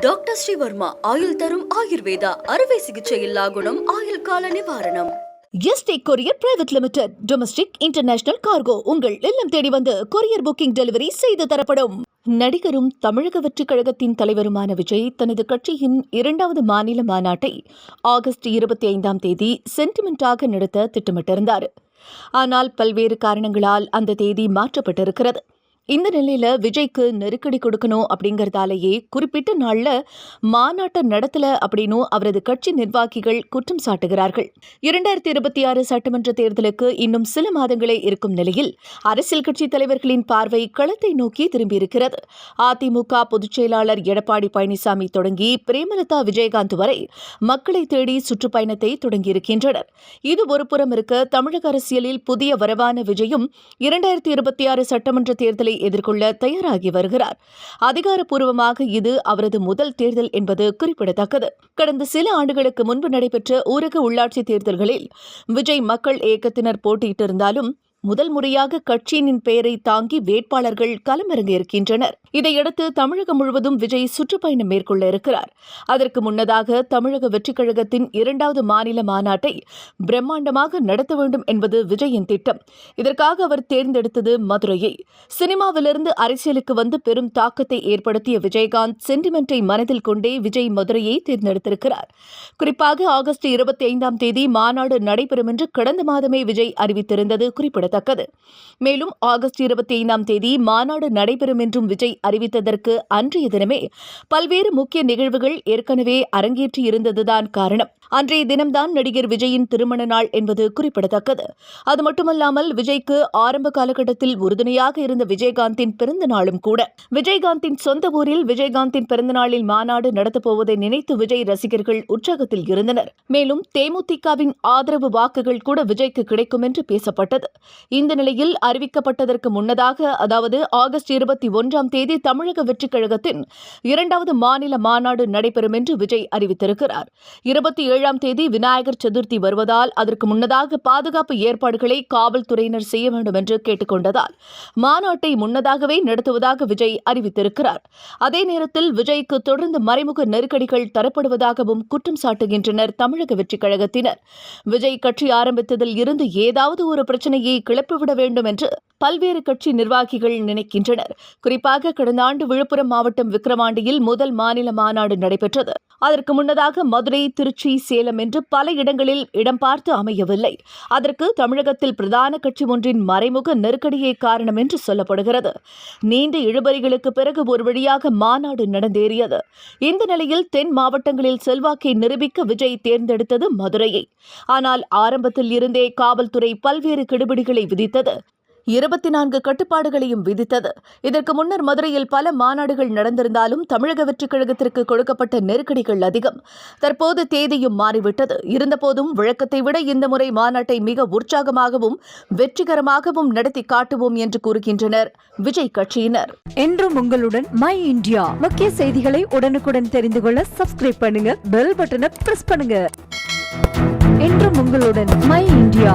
Doctor Sreevarma ஆயுள் தரும் ஆயுர்வேதா அறுவை சிகிச்சை இல்லா குணம் ஆயுள் கால நிவாரணம். ST courier private limited domestic international cargo உங்கள் இல்லம் தேடி வந்து கொரியர் புக்கிங் டெலிவரி செய்து தரப்படும். நடிகரும் தமிழக வெற்றிக் கழகத்தின் தலைவருமான விஜய் தனது கட்சியின் இரண்டாவது மாநில மாநாட்டை ஆகஸ்ட் இருபத்தி ஐந்தாம் தேதி சென்டிமெண்டாக நடத்த திட்டமிட்டிருந்தார். ஆனால் பல்வேறு காரணங்களால் அந்த தேதி மாற்றப்பட்டிருக்கிறது. இந்த நிலையில விஜய்க்கு நெருக்கடி கொடுக்கணும் அப்படிங்கறதாலேயே குறிப்பிட்ட நாள்ல மாநாட்டை நடத்தல அப்படின்னு அவரது கட்சி நிர்வாகிகள் குற்றம் சாட்டுகிறார்கள். இரண்டாயிரத்தி இருபத்தி ஆறு சட்டமன்ற தேர்தலுக்கு இன்னும் சில மாதங்களே இருக்கும் நிலையில் அரசியல் கட்சி தலைவர்களின் பார்வை களத்தை நோக்கி திரும்பியிருக்கிறது. அதிமுக பொதுச் செயலாளர் எடப்பாடி பழனிசாமி தொடங்கி பிரேமலதா விஜயகாந்த் வரை மக்களை தேடி சுற்றுப்பயணத்தை தொடங்கியிருக்கின்றனர். இது ஒருபுறம் இருக்க தமிழக அரசியலில் புதிய வரவான விஜயும் இரண்டாயிரத்தி இருபத்தி ஆறு சட்டமன்ற தேர்தலை எதிர்கொள்ள தயாராகி வருகிறார். அதிகாரப்பூர்வமாக இது அவரது முதல் தேர்தல் என்பது குறிப்பிடத்தக்கது. கடந்த சில ஆண்டுகளுக்கு முன்பு நடைபெற்ற ஊரக உள்ளாட்சி தேர்தல்களில் விஜய் மக்கள் இயக்கத்தினர் போட்டியிட்டிருந்தாலும் முதல் முறையாக கட்சியினின் பெயரை தாங்கி வேட்பாளர்கள் களமிறங்க இருக்கின்றனர். இதையடுத்து தமிழகம் முழுவதும் விஜய் சுற்றுப்பயணம் மேற்கொள்ள இருக்கிறார். அதற்கு முன்னதாக தமிழக வெற்றிக் கழகத்தின் இரண்டாவது மாநில மாநாட்டை பிரம்மாண்டமாக நடத்த வேண்டும் என்பது விஜயின் திட்டம். இதற்காக அவர் தேர்ந்தெடுத்தது மதுரையை. சினிமாவிலிருந்து அரசியலுக்கு வந்து பெரும் தாக்கத்தை ஏற்படுத்திய விஜயகாந்த் சென்டிமெண்டை மனதில் கொண்டே விஜய் மதுரையை தேர்ந்தெடுத்திருக்கிறார். குறிப்பாக ஆகஸ்ட் இருபத்தி ஐந்தாம் தேதி மாநாடு நடைபெறும் என்று கடந்த மாதமே விஜய் அறிவித்திருந்தது குறிப்பிடத்தக்கது. மேலும் ஆகஸ்ட் இருபத்தி ஐந்தாம் தேதி மாநாடு நடைபெறும் என்றும் விஜய் அறிவித்ததற்கு அன்றைய தினமே பல்வேறு முக்கிய நிகழ்வுகள் ஏற்கனவே அரங்கேற்றியிருந்ததுதான் காரணம். அன்றைய தினம்தான் நடிகர் விஜயின் திருமண நாள் என்பது குறிப்பிடத்தக்கது. அது மட்டுமல்லாமல் விஜய்க்கு ஆரம்ப காலகட்டத்தில் உறுதுணையாக இருந்த விஜயகாந்தின் பிறந்த நாளும் கூட. விஜயகாந்தின் சொந்த ஊரில் விஜயகாந்தின் பிறந்த நாளில் மாநாடு நடத்தப்போவதை நினைத்து விஜய் ரசிகர்கள் உற்சாகத்தில் இருந்தனர். மேலும் தேமுதிகவின் ஆதரவு வாக்குகள் கூட விஜய்க்கு கிடைக்கும் என்று பேசப்பட்டது. இந்த நிலையில் அறிவிக்கப்பட்டதற்கு முன்னதாக அதாவது ஆகஸ்ட் இருபத்தி ஒன்றாம் தேதி தமிழக வெற்றிக் கழகத்தின் இரண்டாவது மாநில மாநாடு நடைபெறும் என்று விஜய் அறிவித்திருக்கிறார். இருபத்தி ஏழாம் தேதி விநாயகர் சதுர்த்தி வருவதால் அதற்கு முன்னதாக பாதுகாப்பு ஏற்பாடுகளை காவல்துறையினர் செய்ய வேண்டும் என்று கேட்டுக்கொண்டதால் மாநாட்டை முன்னதாகவே நடத்துவதாக விஜய் அறிவித்திருக்கிறார். அதே நேரத்தில் விஜய்க்கு தொடர்ந்து மறைமுக நெருக்கடிகள் தரப்படுவதாகவும் குற்றம் சாட்டுகின்றனர் தமிழக வெற்றிக் கழகத்தினர். விஜய் கட்சி ஆரம்பித்ததில் இருந்து ஏதாவது ஒரு பிரச்சனையை கிளப்பிவிட வேண்டும் என்று பல்வேறு கட்சி நிர்வாகிகள் நினைக்கின்றனர். குறிப்பாக கடந்த ஆண்டு விழுப்புரம் மாவட்டம் விக்கிரவாண்டியில் முதல் மாநில மாநாடு நடைபெற்றது. அதற்கு முன்னதாக மதுரை திருச்சி சேலம் என்று பல இடங்களில் இடம் பார்த்து அமையவில்லை. அதற்கு தமிழகத்தில் பிரதான கட்சி ஒன்றின் மறைமுக நெருக்கடியே காரணம் என்று சொல்லப்படுகிறது. நீண்ட இழுபறிகளுக்கு பிறகு ஒரு வழியாக மாநாடு நடந்தேறியது. இந்த நிலையில் தென் மாவட்டங்களில் செல்வாக்கை நிரூபிக்க விஜய் தேர்ந்தெடுத்தது மதுரையை. ஆனால் ஆரம்பத்தில் இருந்தே காவல்துறை பல்வேறு கெடுபிடிகளை விதித்தது. இருபத்தி நான்கு கட்டுப்பாடுகளையும் விதித்தது. இதற்கு முன்னர் மதுரையில் பல மாநாடுகள் நடந்திருந்தாலும் தமிழக வெற்றிக் கழகத்திற்கு கொடுக்கப்பட்ட நெருக்கடிகள் அதிகம். தற்போது தேதியும் மாறிவிட்டது. இருந்தபோதும் வழக்கத்தை விட இந்த முறை மாநாட்டை மிக உற்சாகமாகவும் வெற்றிகரமாகவும் நடத்தி காட்டுவோம் என்று கூறுகின்றனர் விஜய் கட்சியினர். என்றும் உங்களுடன் மை இந்தியா. முக்கிய செய்திகளை உடனுக்குடன் தெரிந்து கொள்ள சப்ஸ்கிரைப் பண்ணுங்க பெல் பட்டனை பிரஸ் பண்ணுங்க. என்றும் உங்களுடன் மை இந்தியா.